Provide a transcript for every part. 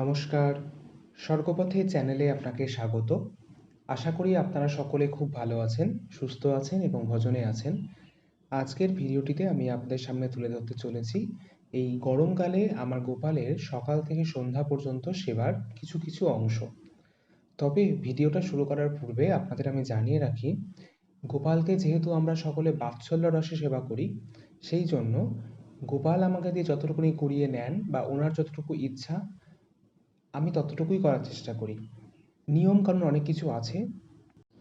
নমস্কার। স্বর্গপথে চ্যানেলে আপনাকে স্বাগত। আশা করি আপনারা সকলে খুব ভালো আছেন, সুস্থ আছেন এবং ভজনে আছেন। আজকের ভিডিওটিতে আমি আপনাদের সামনে তুলে ধরতে চলেছি এই গরমকালে আমার গোপালের সকাল থেকে সন্ধ্যা পর্যন্ত সেবার কিছু কিছু অংশ। তবে ভিডিওটা শুরু করার পূর্বে আপনাদের আমি জানিয়ে রাখি, গোপালকে যেহেতু আমরা সকলে বাৎসল্য রসে সেবা করি, সেই জন্য গোপাল আমাকে দিয়ে যতটুকুনি করিয়ে নেন বা ওনার যতটুকু ইচ্ছা আমি ততটুকুই করার চেষ্টা করি। নিয়ম কানুন অনেক কিছু আছে,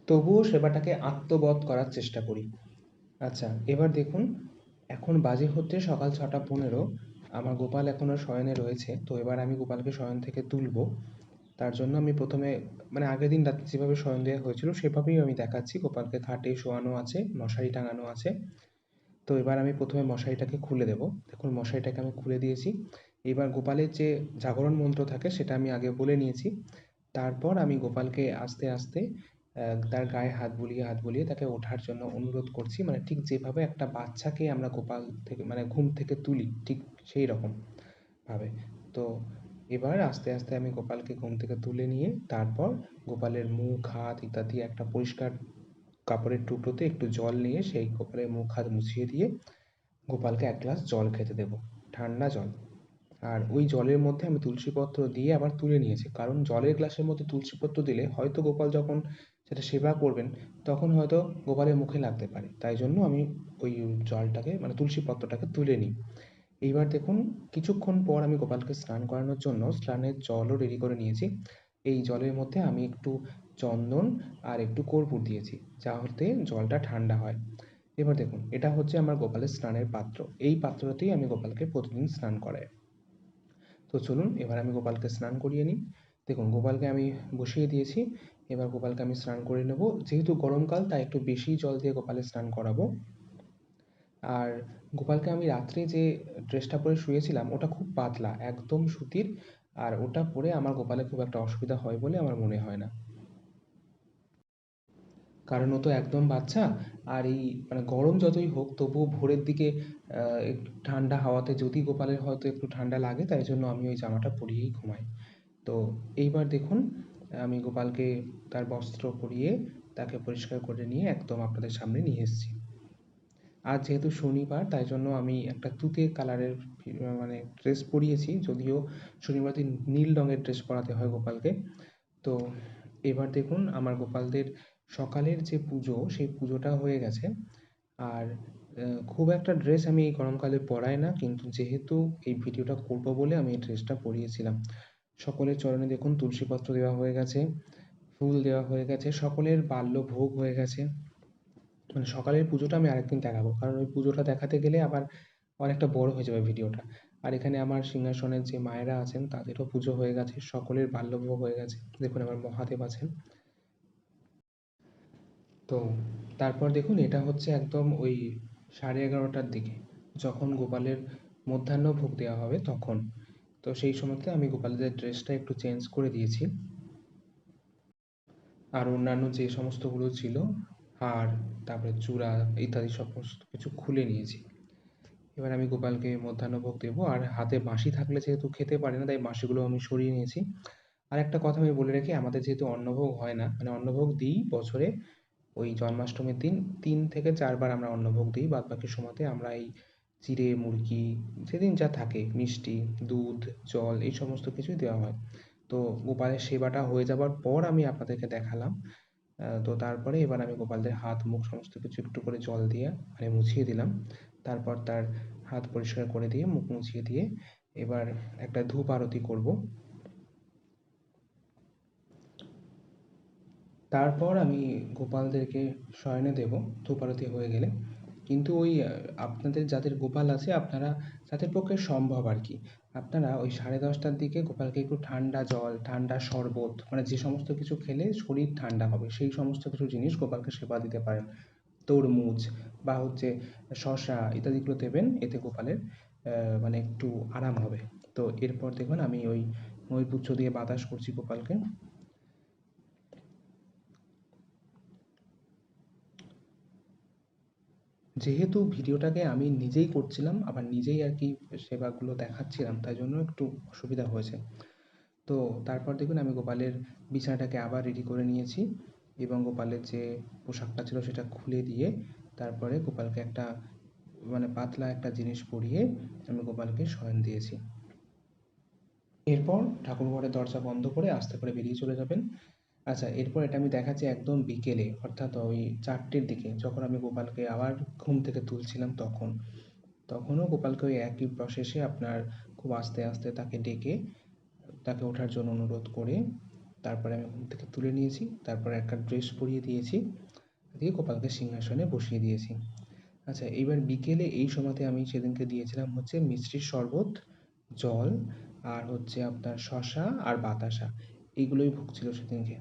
তবুও সেবাটাকে আত্মবধ করার চেষ্টা করি। আচ্ছা এবার দেখুন, এখন বাজে হচ্ছে সকাল ছটা পনেরো। আমার গোপাল এখনও শয়নে রয়েছে, তো এবার আমি গোপালকে শয়ন থেকে তুলব। তার জন্য আমি প্রথমে মানে আগের দিন রাত্রে যেভাবে শয়ন দেওয়া হয়েছিল, সেভাবেই আমি দেখাচ্ছি। গোপালকে খাটে শোয়ানো আছে, মশারি টাঙানো আছে। তো এবার আমি প্রথমে মশারিটাকে খুলে দেবো। দেখুন, মশারিটাকে আমি খুলে দিয়েছি। এবার গোপালের যে জাগরণ মন্ত্র থাকে সেটা আমি আগে বলে নিয়েছি। তারপর আমি গোপালকে আস্তে আস্তে তার গায়ে হাত বুলিয়ে হাত বুলিয়ে তাকে ওঠার জন্য অনুরোধ করছি। মানে ঠিক যেভাবে একটা বাচ্চাকে আমরা গোপাল থেকে মানে ঘুম থেকে তুলি, ঠিক সেই রকম ভাবে। তো এবার আস্তে আস্তে আমি গোপালকে ঘুম থেকে তুলে নিয়ে তারপর গোপালের মুখ, হাত ইত্যাদি একটা পরিষ্কার কাপড়ের টুকরোতে একটু জল নিয়ে সেই গোপালের মুখ, হাত মুছিয়ে দিয়ে গোপালকে এক গ্লাস জল খেতে দেবো, ঠান্ডা জল। আর ওই জলের মধ্যে আমি তুলসীপত্র দিয়ে আবার তুলে নিয়েছি। কারণ জলের গ্লাসের মধ্যে তুলসীপত্র দিলে হয়তো গোপাল যখন সেটা সেবা করবেন, তখন হয়তো গোপালের মুখে লাগতে পারে। তাই জন্য আমি ওই জলটাকে মানে তুলসীপত্রটাকে তুলে নিই। এইবার দেখুন, কিছুক্ষণ পর আমি গোপালকে স্নান করানোর জন্য স্নানের জলও রেডি করে নিয়েছি। এই জলের মধ্যে আমি একটু চন্দন আর একটু কর্পূর দিয়েছি যা হতে জলটা ঠান্ডা হয়। এবার দেখুন, এটা হচ্ছে আমার গোপালের স্নানের পাত্র। এই পাত্রতেই আমি গোপালকে প্রতিদিন স্নান করাই। তো চলুন, এবার আমি গোপালকে স্নান করিয়ে নিই। দেখুন, গোপালকে আমি বসিয়ে দিয়েছি। এবার গোপালকে আমি স্নান করে নেব। যেহেতু গরমকাল, তাই একটু বেশি জল দিয়ে গোপালে স্নান করাবো। আর গোপালকে আমি রাত্রে যে ড্রেসটা পরে শুয়েছিলাম, ওটা খুব পাতলা, একদম সুতির। আর ওটা পরে আমার গোপালের খুব একটা অসুবিধা হয় বলে আমার মনে হয় না। কারণ ও তো একদম বাচ্চা। আর এই মানে গরম যতই হোক, তবুও ভোরের দিকে একটু ঠান্ডা হাওয়াতে যদি গোপালের হয়তো একটু ঠান্ডা লাগে, তাই জন্য আমি ওই জামাটা পরিয়েই ঘুমাই। তো এইবার দেখুন, আমি গোপালকে তার বস্ত্র পরিয়ে তাকে পরিষ্কার করে নিয়ে একদম আপনাদের সামনে নিয়ে এসেছি। আর যেহেতু শনিবার, তাই জন্য আমি একটা তুতে কালারের মানে ড্রেস পরিয়েছি, যদিও শনিবার দিন নীল রঙের ড্রেস পরাতে হয় গোপালকে। তো এবার দেখুন, আমার গোপালদের সকালের যে পুজো, সেই পুজোটা হয়ে গেছে। আর খুব একটা ড্রেস আমি এই গরমকালে পরাই না, কিন্তু যেহেতু এই ভিডিওটা করব বলে আমি এই ড্রেসটা পরিয়েছিলাম। সকলের চরণে দেখুন তুলসীপত্র দেওয়া হয়ে গেছে, ফুল দেওয়া হয়ে গেছে, সকলের বাল্য ভোগ হয়ে গেছে। মানে সকালের পুজোটা আমি আরেকদিন দেখাবো, কারণ ওই পুজোটা দেখাতে গেলে আবার অনেকটা বড় হয়ে যাবে ভিডিওটা। আর এখানে আমার সিংহাসনের যে মায়েরা আছেন, তাদেরও পুজো হয়ে গেছে, সকলের বাল্যভোগ হয়ে গেছে। দেখুন আমার মহাদেব আছেন। তো তারপর দেখুন এটা হচ্ছে একদম ওই সাড়ে এগারোটার দিকে। যখন গোপালের মধ্যাহ্ন ভোগ দেওয়া হবে তখন। তো সেই সময়তে আমি গোপালদের ড্রেসটা একটু চেঞ্জ করে দিয়েছি। আর অন্যান্য যে সমস্তগুলো ছিল, হার, তারপরে চূড়া ইত্যাদি সমস্ত কিছু খুলে নিয়েছি। এবার আমি গোপালকে মধ্যাহ্ন ভোগ দেবো। আর হাতে বাঁশি থাকলে যেহেতু খেতে পারে না, তাই বাঁশিগুলো আমি সরিয়ে নিয়েছি। আর একটা কথা আমি বলে রাখি, আমাদের যেহেতু অন্নভোগ হয় না মানে অন্নভোগ দিই বছরে ওই জন্মাষ্টমীর দিন তিন থেকে চারবার আমরা অন্নভোগ দিই। বাদ বাকি সময়তে আমরা এই চিড়ে, মুরগি, যেদিন যা থাকে, মিষ্টি, দুধ, জল, এই সমস্ত কিছুই দেওয়া হয়। তো গোপালের সেবাটা হয়ে যাবার পর আমি আপনাদেরকে দেখালাম। তো তারপরে এবার আমি গোপালদের হাত, মুখ সমস্ত কিছু একটু করে জল দিয়ে মানে মুছিয়ে দিলাম। তারপর তার হাত পরিষ্কার করে দিয়ে, মুখ মুছিয়ে দিয়ে এবার একটা ধূপ আরতি করব। তারপর আমি গোপালদেরকে শয়নে দেব ধূপ আরতি হয়ে গেলে। কিন্তু ওই আপনাদের যাদের গোপাল আছে, আপনারা যাদের পক্ষে সম্ভব আর কি। আপনারা ওই সাড়ে দশটার দিকে গোপালকে একটু ঠান্ডা জল, ঠান্ডা শরবত মানে যে সমস্ত কিছু খেলে শরীর ঠান্ডা হবে, সেই সমস্ত কিছু জিনিস গোপালকে সেবা দিতে পারেন। তরমুজ বা হচ্ছে শসা ইত্যাদিগুলো দেবেন, এতে গোপালের মানে একটু আরাম হবে। তো এরপর দেখবেন আমি ওই ময়ূরপুচ্ছ দিয়ে বাতাস করছি গোপালকে। যেহেতু ভিডিওটাকে আমি নিজেই করছিলাম, আবার নিজেই আর কি সেবাগুলো দেখাচ্ছিলাম, তাই জন্য একটু অসুবিধা হয়েছে। তো তারপর দেখুন, আমি গোপালের বিছানাটাকে আবার রেডি করে নিয়েছি এবং গোপালের যে পোশাকটা ছিল সেটা খুলে দিয়ে তারপরে গোপালকে একটা মানে পাতলা একটা জিনিস পরিয়ে আমি গোপালকে শয়ন দিয়েছি। এরপর ঠাকুরঘরের দরজা বন্ধ করে আস্তে করে বেরিয়ে চলে যাবেন। আচ্ছা এরপর এটা আমি দেখাচ্ছি একদম বিকেলে, অর্থাৎ ওই চারটের দিকে, যখন আমি গোপালকে আবার ঘুম থেকে তুলছিলাম তখন। তখনও গোপালকে ওই একই প্রসেসে আপনার খুব আস্তে আস্তে তাকে ডেকে, তাকে ওঠার জন্য অনুরোধ করে, তারপরে আমি ঘুম থেকে তুলে নিয়েছি, তারপরে একটা ড্রেস পরিয়ে দিয়েছি, দিয়ে গোপালকে সিংহাসনে বসিয়ে দিয়েছি। আচ্ছা এইবার বিকেলে এই সময়তে আমি সেদিনকে দিয়েছিলাম হচ্ছে মিষ্টির শরবত, জল, আর হচ্ছে আপনার শশা আর বাতাসা এইগুলোই ভুগছিল সেদিনকে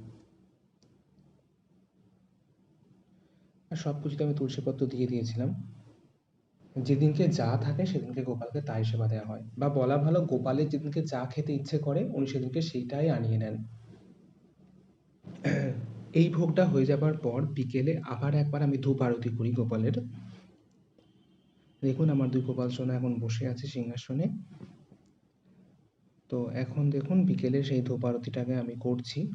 আর সব কিছুতে আমি তুলসীপত্র দিয়ে দিয়েছিলাম। যেদিনকে যা থাকে সেদিনকে গোপালকে তাই সেবা দেওয়া হয়। বা বলা ভালো, গোপালের যেদিনকে যা খেতে ইচ্ছে করে, উনি সেদিনকে সেইটাই আনিয়ে নেন। এই ভোগটা হয়ে যাবার পর বিকেলে আবার একবার আমি ধূপ আরতি করি গোপালের। দেখুন আমার দুই গোপাল সোনা এখন বসে আছে সিংহাসনে। তো এখন দেখুন বিকেলে সেই ধূপ আরতিটাকে আমি করছি।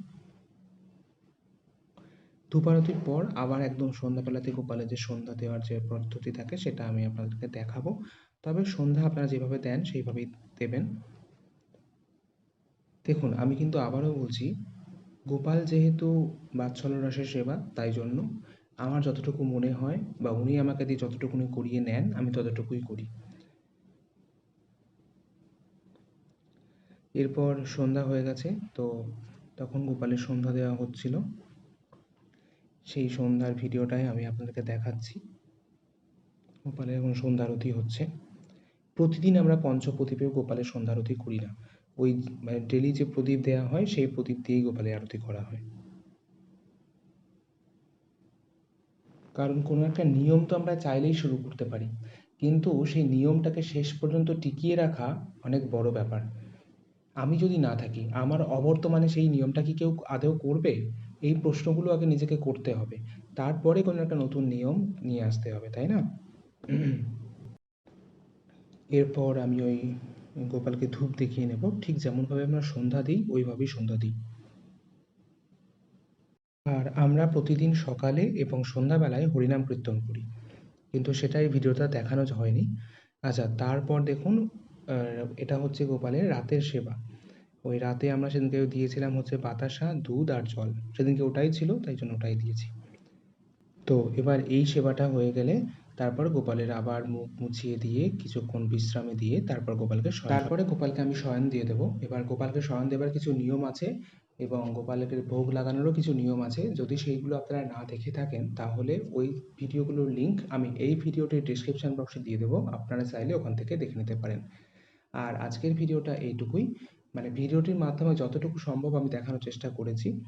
ধূপ আরতির পর আবার একদম সন্ধ্যাবেলাতে গোপালের যে সন্ধ্যা দেওয়ার যে পদ্ধতি থাকে, সেটা আমি আপনাদেরকে দেখাবো। তবে সন্ধ্যা আপনারা যেভাবে দেন, সেইভাবেই দেবেন। দেখুন, আমি কিন্তু আবারও বলছি, গোপাল যেহেতু বাৎসল্য রসের সেবা, তাই জন্য আমার যতটুকু মনে হয় বা উনি আমাকে দিয়ে যতটুকুনি করিয়ে নেন, আমি ততটুকুই করি। এরপর সন্ধ্যা হয়ে গেছে, তো তখন গোপালের সন্ধ্যা দেওয়া হচ্ছিল। সেই সন্ধ্যার ভিডিওটাই আমি আপনাদেরকে দেখাচ্ছি। গোপালের এখন সন্ধ্যারতি হচ্ছে। প্রতিদিন আমরা পঞ্চপ্রদীপেও গোপালের সন্ধ্যারতি করি না। ওই মানে ডেলি যে প্রদীপ দেওয়া হয়, সেই প্রদীপ দিয়েই গোপালের আরতি করা হয়। কারণ কোনো একটা নিয়ম তো আমরা চাইলেই শুরু করতে পারি। কিন্তু সেই নিয়মটাকে শেষ পর্যন্ত টিকিয়ে রাখা অনেক বড় ব্যাপার। আমি যদি না থাকি, আমার অবর্তমানে সেই নিয়মটা কি কেউ আদৌ করবে? এই প্রশ্নগুলো আগে নিজেকে করতে হবে। তারপরে কোনো একটা নতুন নিয়ম নিয়ে আসতে হবে, তাই না? এরপর আমি ওই গোপালকে ধূপ দেখিয়ে নেব। ঠিক যেমনভাবে আমরা সন্ধ্যা দিই, ওইভাবেই সন্ধ্যা দিই। আর আমরা প্রতিদিন সকালে এবং সন্ধ্যাবেলায় হরিনাম কীর্তন করি। কিন্তু সেটা এই ভিডিওটা দেখানো হয়নি। আচ্ছা তারপর দেখুন এটা হচ্ছে গোপালের রাতের সেবা। ওই রাতে আমরা সেদিনকে দিয়েছিলাম হচ্ছে বাতাসা, দুধ আর জল। সেদিনকে ওটাই ছিল, তাই জন্য ওটাই দিয়েছি। তো এবার এই সেবাটা হয়ে গেলে তারপর গোপালের আবার মুখ মুছিয়ে দিয়ে, কিছুক্ষণ বিশ্রামে দিয়ে তারপর গোপালকে তারপরে গোপালকে আমি শয়ন দিয়ে দেবো। এবার গোপালকে শয়ন দেবার কিছু নিয়ম আছে এবং গোপালকে ভোগ লাগানোরও কিছু নিয়ম আছে। যদি সেইগুলো আপনারা না দেখে থাকেন, তাহলে ওই ভিডিওগুলোর লিঙ্ক আমি এই ভিডিওটির ডিসক্রিপশান বক্সে দিয়ে দেবো। আপনারা চাইলে ওখান থেকে দেখে নিতে পারেন। আর আজকের ভিডিওটা এইটুকুই। মানে ভিডিওটির মাধ্যমে যতটুকু সম্ভব আমি দেখানোর চেষ্টা করেছি।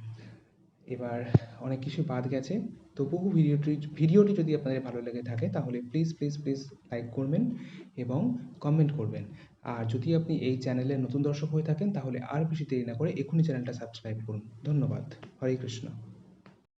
এবার অনেক কিছু বাদ গেছে। তবুও ভিডিওটি ভিডিওটি যদি আপনাদের ভালো লেগে থাকে, তাহলে প্লিজ প্লিজ প্লিজ লাইক করবেন এবং কমেন্ট করবেন। আর যদি আপনি এই চ্যানেলে নতুন দর্শক হয়ে থাকেন, তাহলে আর বেশি দেরি না করে এখনই চ্যানেলটা সাবস্ক্রাইব করুন। ধন্যবাদ। হরে কৃষ্ণ।